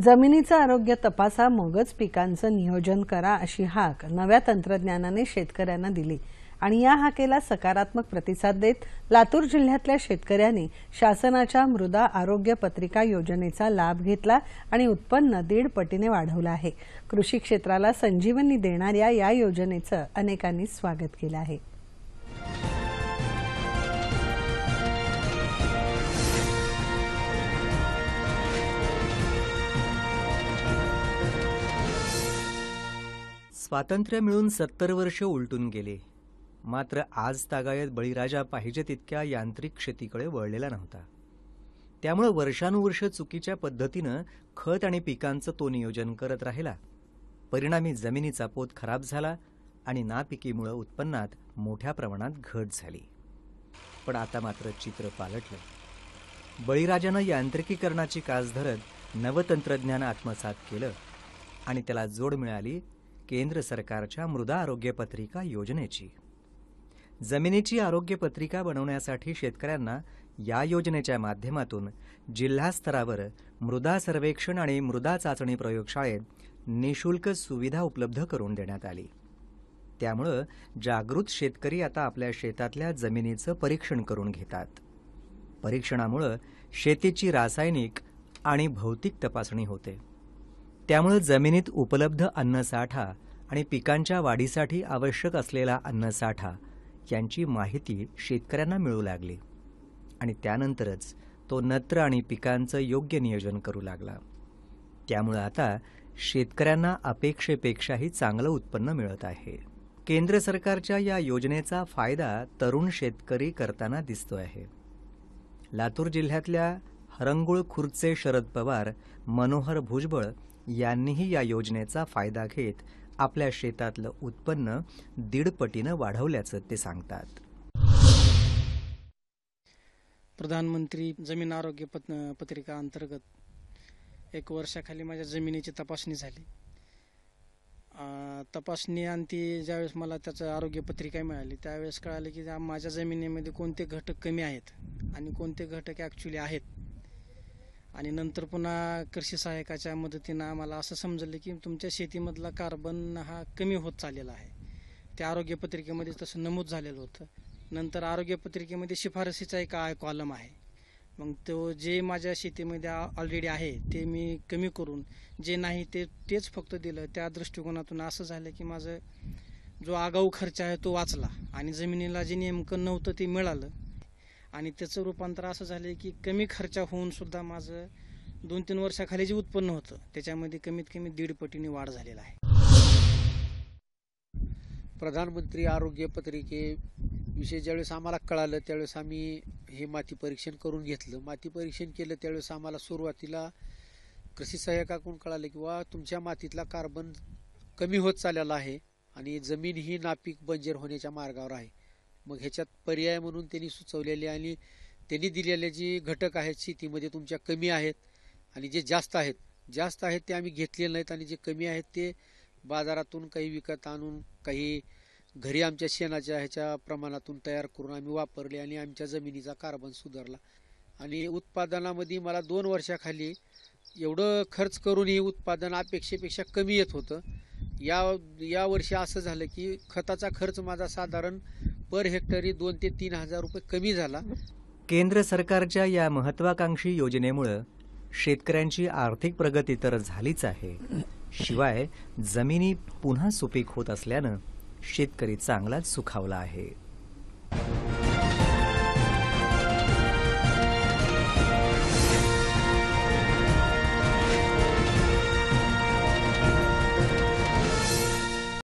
जमिनीचं आरोग्य तपासा मगच पिकांचं नियोजन करा अशी हाक नव्या तंत्रज्ञानाने शेतकऱ्यांना दिली. आणि या हाकेला सकारात्मक प्रतिसाद देत लातूर जिल्ह्यातल्या शेतकऱ्यांनी शासनाच्या मृदा आरोग्य पत्रिका योजनेचा लाभ घेतला आणि उत्पन्न दीड पटीने वाढवलं आहे. कृषी क्षेत्राला संजीवनी देणाऱ्या या योजनेचं अनेकांनी स्वागत केलं आहे. स्वातंत्र्य मिळून सत्तर वर्ष उलटून गेले. मात्र आज तागायत बळीराजा पाहिजे तितक्या यांत्रिक शेतीकडे वळलेला नव्हता. त्यामुळं वर्षानुवर्ष चुकीच्या पद्धतीनं खत आणि पिकांचं तो नियोजन करत राहिला. परिणामी जमिनीचा पोत खराब झाला आणि नापिकीमुळं उत्पन्नात मोठ्या प्रमाणात घट झाली. पण आता मात्र चित्र पालटलं. बळीराजानं यांत्रिकीकरणाची कास धरत नवतंत्रज्ञान आत्मसात केलं आणि त्याला जोड मिळाली केंद्र सरकारच्या मृदा आरोग्य पत्रिका योजनेची. जमिनीची आरोग्य पत्रिका बनवण्यासाठी शेतकऱ्यांना या योजनेच्या माध्यमातून जिल्हा स्तरावर मृदा सर्वेक्षण आणि मृदा चाचणी प्रयोगशाळेत निशुल्क सुविधा उपलब्ध करून देण्यात आली. त्यामुळं जागृत शेतकरी आता आपल्या शेतातल्या जमिनीचं परीक्षण करून घेतात. परीक्षणामुळं शेतीची रासायनिक आणि भौतिक तपासणी होते. त्यामुळे जमिनीत उपलब्ध अन्नसाठा आणि पिकांच्या वाढीसाठी आवश्यक असलेला अन्नसाठा यांची माहिती शेतकऱ्यांना मिळू लागली. आणि त्यानंतरच तो नत्र आणि पिकांचं योग्य नियोजन करू लागला. त्यामुळे आता शेतकऱ्यांना अपेक्षेपेक्षाही चांगलं उत्पन्न मिळत आहे. केंद्र सरकारच्या या योजनेचा फायदा तरुण शेतकरी करताना दिसतो आहे. लातूर जिल्ह्यातल्या हरंगुळ खुर्चे शरद पवार मनोहर भुजबळ यांनीही या योजनेचा फायदा घेत आपल्या शेतातलं उत्पन्न दीडपटीनं वाढवल्याचं ते सांगतात. प्रधानमंत्री जमीन आरोग्य पत पत्रिका अंतर्गत एक वर्षाखाली माझ्या जमिनीची तपासणी झाली. तपासणी आणि ती ज्यावेळेस मला त्याचं आरोग्य पत्रिका मिळाली त्यावेळेस कळालं की माझ्या जमिनीमध्ये कोणते घटक कमी आहेत आणि कोणते घटक ॲक्च्युली आहेत. आणि नंतर पुन्हा कृषी सहायकाच्या मदतीनं आम्हाला असं समजलं की तुमच्या शेतीमधला कार्बन हा कमी होत चाललेला आहे. त्या आरोग्य पत्रिकेमध्ये तसं नमूद झालेलं होतं. नंतर आरोग्य पत्रिकेमध्ये शिफारसीचा एक कॉलम आहे. मग तो जे माझ्या शेतीमध्ये ऑलरेडी आहे ते मी कमी करून जे नाही ते तेच फक्त दिलं. त्या दृष्टिकोनातून असं झालं की माझं जो आगाऊ खर्च आहे तो वाचला आणि जमिनीला जे नेमकं नव्हतं ते मिळालं. आणि त्याचं रूपांतर असं झालं की कमी खर्चा होऊन सुद्धा माझं दोन तीन वर्षाखाली जे उत्पन्न होतं त्याच्यामध्ये कमीत कमी दीड पटीने वाढ झालेला आहे. प्रधानमंत्री आरोग्य पत्रिके विषयी ज्यावेळेस आम्हाला कळालं त्यावेळेस आम्ही हे माती परीक्षण करून घेतलं. माती परीक्षण केलं त्यावेळेस आम्हाला सुरुवातीला कृषी सहाय्यकाकडून कळालं की वा तुमच्या मातीतला कार्बन कमी होत चाललेला आहे आणि जमीन ही नापीक बंजर होण्याच्या मार्गावर आहे. मग ह्याच्यात पर्याय म्हणून त्यांनी सुचवलेले आणि त्यांनी दिलेले जे घटक आहेत शेतीमध्ये तुमच्या कमी आहेत आणि जे जास्त आहेत जास्त आहेत ते आम्ही घेतलेले नाहीत आणि जे कमी आहेत ते बाजारातून काही विकत आणून काही घरी आमच्या शेणाच्या ह्याच्या प्रमाणातून तयार करून आम्ही वापरले आणि आमच्या जमिनीचा कार्बन सुधारला. आणि उत्पादनामध्ये मला दोन वर्षाखाली एवढं खर्च करूनही उत्पादन अपेक्षेपेक्षा कमी येत होतं. या या वर्षी असं झालं की खताचा खर्च माझा साधारण पर हेक्टरी दोन ते तीन हजार रुपये कमी झाला. केंद्र सरकारच्या या महत्वाकांक्षी योजनेमुळं शेतकऱ्यांची आर्थिक प्रगती तर झालीच आहे. शिवाय जमिनी पुन्हा सुपीक होत असल्यानं शेतकरी चांगलाच सुखावला आहे.